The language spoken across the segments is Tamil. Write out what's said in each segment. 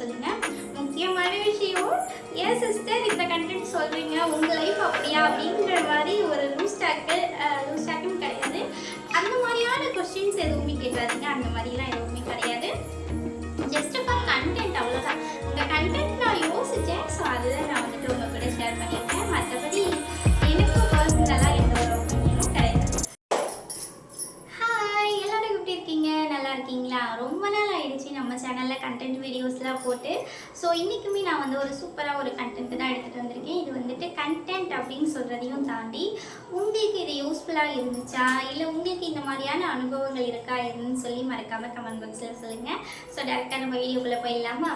சொல்லுங்க. சொல்லுங்கள் முக்கியமான விஷயம் ஏன் சிஸ்டர் இந்த கண்டென்ட் சொல்கிறீங்க உங்கள் லைஃப் அப்படியா? அப்படின்ற மாதிரி ஒரு லூஸ் டாக்கு லூஸ் கிடையாது. அந்த மாதிரியான கொஸ்டின்ஸ் எதுவுமே கேட்காதீங்க. அந்த மாதிரிலாம் எதுவுமே கிடையாது. ஜஸ்ட் ஃபார் கண்டென்ட் அவ்வளோதான் இந்த கண்டென்ட் நான் யோசித்தேன் ஸோ அதுதான் நான் வந்துட்டு உங்க கூட ஷேர் பண்ணியிருக்கேன். மற்றபடி வந்துட்டு ஸோ இன்றைக்குமே நான் வந்து ஒரு சூப்பராக ஒரு கண்டென்ட் தான் எடுத்துகிட்டு வந்திருக்கேன். இது வந்துட்டு கண்டென்ட் அப்படின்னு சொல்கிறதையும் தாண்டி உங்களுக்கு இது யூஸ்ஃபுல்லாக இருந்துச்சா? இல்லை உங்களுக்கு இந்த மாதிரியான அனுபவங்கள் இருக்கா எதுன்னு சொல்லி மறக்காமல் கமெண்ட் பாக்ஸில் சொல்லுங்கள் ஸோ டேரெக்டாக நம்ம வீடியோக்குள்ளே போயிடலாமா?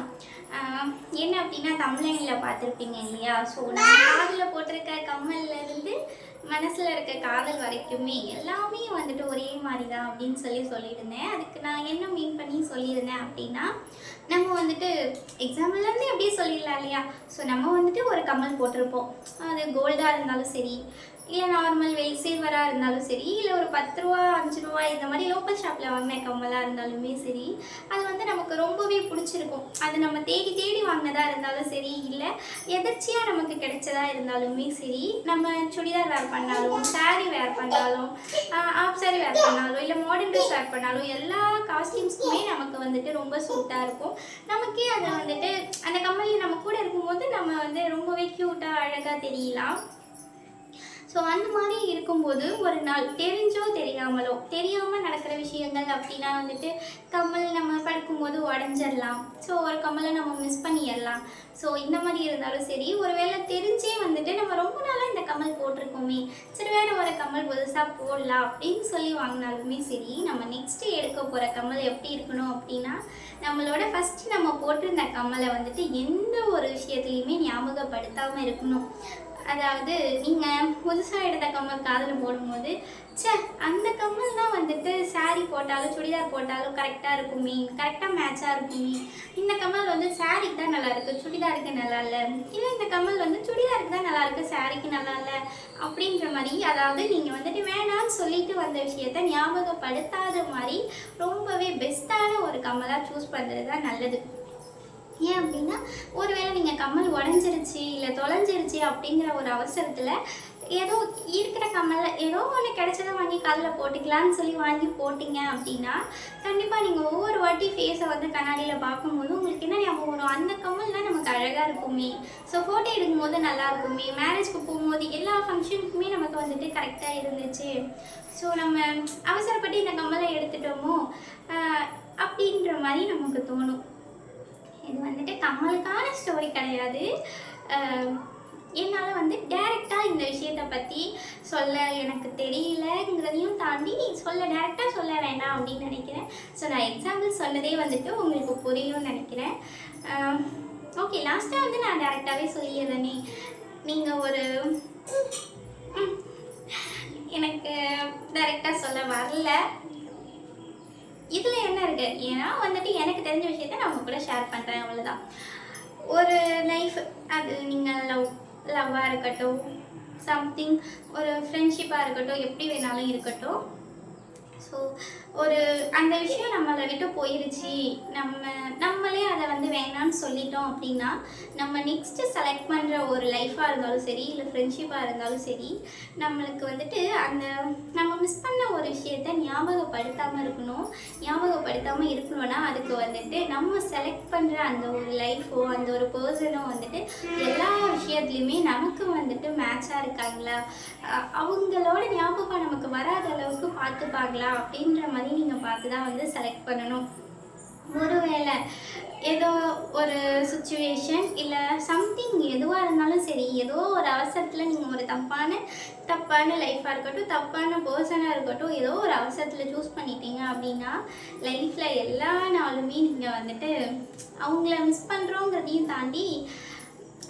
என்ன அப்படின்னா தமிழனில் பார்த்துருப்பீங்க இல்லையா? ஸோ நான் காதில் போட்டிருக்க கம்மலில் மனசில் இருக்க காதல் வரைக்குமே எல்லாமே வந்துட்டு ஒரே மாதிரி தான் அப்படின்னு சொல்லி சொல்லியிருந்தேன். அதுக்கு நான் என்ன மீன் பண்ணி சொல்லியிருந்தேன் அப்படின்னா நம்ம வந்துட்டு எக்ஸாம்பிள்லேருந்து சொல்லிடலாம் இல்லையா? ஸோ நம்ம வந்துட்டு ஒரு கம்மல் போட்டிருப்போம். அது கோல்டாக இருந்தாலும் சரி இல்லை நார்மல் வெயில் சில்வராக இருந்தாலும் சரி இல்லை ஒரு பத்து ரூபா அஞ்சு ரூபா இந்த மாதிரி லோக்கல் ஷாப்பில் வாங்கின கம்மலாக இருந்தாலுமே சரி அது வந்து நமக்கு ரொம்பவே பிடிச்சிருக்கும். அது நம்ம தேடி தேடி வாங்கினதா இருந்தாலும் சரி இல்லை எதர்ச்சியாக நமக்கு கிடைச்சதா இருந்தாலுமே சரி நம்ம சுடிதார் வேர் பண்ணாலும் சாரீ வேர் பண்ணாலும் ஆஃப் சாரி வேர் பண்ணாலும் இல்லை மாடர்ன் ட்ரெஸ் வேர் பண்ணாலும் எல்லா காஸ்டியூம்ஸ்க்குமே நமக்கு வந்துட்டு ரொம்ப சூட்டாக இருக்கும். நமக்கே அதை வந்துட்டு அந்த கம்மலில் நம்ம கூட இருக்கும்போது நம்ம வந்து ரொம்பவே க்யூட்டாக அழகாக தெரியலாம் ஸோ அந்த மாதிரி இருக்கும்போது ஒரு நாள் தெரிஞ்சோ தெரியாமலோ தெரியாமல் நடக்கிற விஷயங்கள் அப்படின்னா வந்துட்டு கம்மல் நம்ம படுக்கும்போது உடஞ்சிடலாம் ஸோ ஒரு கம்மலை நம்ம மிஸ் பண்ணிடலாம் ஸோ இந்த மாதிரி இருந்தாலும் சரி ஒருவேளை தெரிஞ்சே வந்துட்டு நம்ம ரொம்ப நாளாக இந்த கம்மல் போட்டிருக்கோமே சரி வேறு ஒரு கம்மல் புதுசாக போடலாம் அப்படின்னு சொல்லி வாங்கினாலுமே சரி நம்ம நெக்ஸ்ட்டு எடுக்க போகிற கம்மல் எப்படி இருக்கணும் அப்படின்னா நம்மளோட ஃபஸ்ட்டு நம்ம போட்டிருந்த கம்மலை வந்துட்டு எந்த ஒரு விஷயத்துலையுமே ஞாபகப்படுத்தாமல் இருக்கணும். அதாவது நீங்கள் புதுசாக எடுத்த கம்மல் காதில் போடும்போது ச்சே அந்த கம்மல் தான் வந்துட்டு saree போட்டாலும் சுடிதார் போட்டாலும் கரெக்டாக இருக்குமே கரெக்டாக மேட்சாக இருக்குமே. இந்த கம்மல் வந்து சாரீக்கு தான் நல்லா இருக்கு சுடிதாருக்கு நல்லா இல்லை. இல்லை இந்த கம்மல் வந்து சுடிதாருக்கு தான் நல்லா இருக்கு சாரீக்கு நல்லா இல்லை அப்படின்ற மாதிரி அதாவது நீங்கள் வந்துட்டு வேணாம்னு சொல்லிட்டு வந்த விஷயத்த ஞாபகப்படுத்தாத மாதிரி ரொம்பவே பெஸ்ட்டான ஒரு கம்மலாக சூஸ் பண்ணுறது தான் நல்லது. ஏன் அப்படின்னா ஒருவேளை நீங்கள் கம்மல் உடஞ்சிருச்சு இல்லை தொலைஞ்சிருச்சு அப்படிங்கிற ஒரு அவசரத்தில் ஏதோ இருக்கிற கம்மலில் ஏதோ ஒன்று கிடைச்சதை வாங்கி காதில் போட்டுக்கலான்னு சொல்லி வாங்கி போட்டிங்க அப்படின்னா கண்டிப்பாக நீங்கள் ஒவ்வொரு வாட்டி ஃபேஸை வந்து கண்ணாடியில் பார்க்கும்போது உங்களுக்கு என்ன ஞாபகம் வரும்? அந்த கம்மல் தான் நமக்கு அழகாக இருக்குமே. ஸோ ஃபோட்டோ எடுக்கும்போது நல்லா இருக்குமே. மேரேஜ்க்கு போகும்போது எல்லா ஃபங்க்ஷனுக்குமே நமக்கு வந்துட்டு கரெக்டாக இருந்துச்சு. ஸோ நம்ம அவசரப்பட்டு இந்த கம்மலை எடுத்துட்டோமோ? அப்படின்ற மாதிரி நமக்கு தோணும். இது வந்துட்டு கமலுக்கான ஸ்டோரி கிடையாது. என்னால் வந்து டேரெக்டாக இந்த விஷயத்தை பற்றி சொல்ல எனக்கு தெரியலங்கிறதையும் தாண்டி சொல்ல டேரெக்டாக சொல்ல வேண்டாம் அப்படின்னு நினைக்கிறேன். ஸோ நான் எக்ஸாம்பிள் சொன்னதே வந்துட்டு உங்களுக்கு புரியும்னு நினைக்கிறேன். ஓகே லாஸ்ட்டாக வந்து நான் டேரெக்டாகவே சொல்லிடுறேனே. நீங்கள் ஒரு எனக்கு டேரெக்டாக சொல்ல வரல. இதில் என்ன இருக்கு? ஏன்னா வந்துட்டு எனக்கு தெரிஞ்ச விஷயத்த நான் உங்க கூட ஷேர் பண்ணுறேன் அவ்வளோதான் ஒரு லைஃப் அது நீங்கள் லவ் லவ்வாக இருக்கட்டும் சம்திங் ஒரு ஃப்ரெண்ட்ஷிப்பாக இருக்கட்டும் எப்படி வேணாலும் இருக்கட்டும். ஸோ ஒரு அந்த விஷயம் நம்மளை விட்டு போயிருச்சு. நம்ம நம்மளே அதை வந்து வேணாம்னு சொல்லிட்டோம் அப்படின்னா நம்ம நெக்ஸ்ட்டு செலக்ட் பண்ணுற ஒரு லைஃப்பாக இருந்தாலும் சரி இல்லை ஃப்ரெண்ட்ஷிப்பாக இருந்தாலும் சரி நம்மளுக்கு வந்துட்டு அந்த வந்துட்டு ஞாபகப்படுத்தாமல் இருக்கணும். ஞாபகப்படுத்தாமல் இருக்கணும்னா அதுக்கு வந்துட்டு நம்ம செலக்ட் பண்ணுற அந்த ஒரு லைஃபோ அந்த ஒரு பர்சனோ வந்துட்டு எல்லா விஷயத்துலையுமே நமக்கு வந்துட்டு மேட்சாக இருக்காங்களா? அஹ் அவங்களோட ஞாபகம் நமக்கு வராத அளவுக்கு பார்த்துப்பாங்களா அப்படின்ற மாதிரி நீங்கள் பார்த்து தான் வந்து செலக்ட் பண்ணணும். ஒருவேளை ஏதோ ஒரு சுச்சுவேஷன் இல்லை சம்திங் எதுவாக இருந்தாலும் சரி ஏதோ ஒரு அவசரத்தில் நீங்கள் ஒரு தப்பான தப்பான லைஃப்பாக இருக்கட்டும் தப்பான பர்சனாக இருக்கட்டும் ஏதோ ஒரு அவசரத்தில் சூஸ் பண்ணிட்டீங்க அப்படின்னா லைஃப்பில் எல்லா நாளுமே நீங்கள் வந்துட்டு அவங்கள மிஸ் பண்ணுறோங்கிறதையும் தாண்டி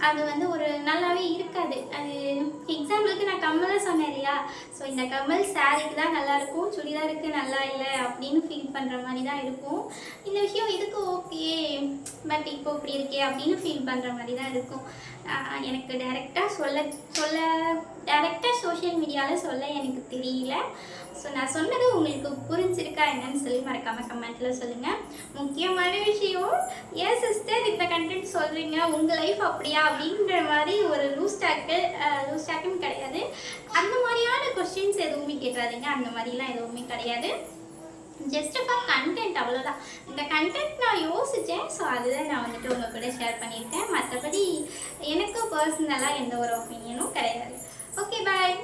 அது வந்து ஒரு நல்லாவே இருக்காது. அது எக்ஸாம்பிளுக்கு நான் கமலை சொன்னேன் இல்லையா? ஸோ இந்த கம்மல் சாரீக்கு தான் நல்லா இருக்கும் சுடிதாருக்கு நல்லா இல்லை அப்படின்னு ஃபீல் பண்ணுற மாதிரி தான் இருக்கும். இந்த விஷயம் இதுக்கு ஓகே பட் இப்போ இப்படி இருக்கே அப்படின்னு ஃபீல் பண்ணுற மாதிரி தான் இருக்கும் எனக்கு டைரெக்டாக சொல்ல சொல்ல டைரெக்டாக சோஷியல் மீடியாவில் சொல்ல எனக்கு தெரியல. ஸோ நான் சொன்னது உங்களுக்கு புரிஞ்சிருக்கா என்னன்னு சொல்லி மறக்காமல் கமெண்ட்டில் சொல்லுங்கள் முக்கியமான விஷயம் ஏன் சிஸ்டர் இந்த கண்டென்ட் சொல்கிறீங்க உங்கள் லைஃப் அப்படியா? அப்படின்ற மாதிரி ஒரு லூஸ் டாக்கு லூஸ் டாக்குன்னு கிடையாது. அந்த மாதிரியான கொஸ்டின்ஸ் எதுவுமே கேட்காதீங்க. அந்த மாதிரிலாம் எதுவுமே கிடையாது. ஜஸ்ட் ஃபார் கண்டென்ட் அவ்வளோதான் இந்த கண்டென்ட் நான் யோசித்தேன் ஸோ அதுதான் நான் வந்துட்டு உங்கள் கூட ஷேர் பண்ணியிருக்கேன். மற்றபடி எனக்கு பர்சனலாக எந்த ஒரு ஒப்பீனியனும் கிடையாது. Okay bye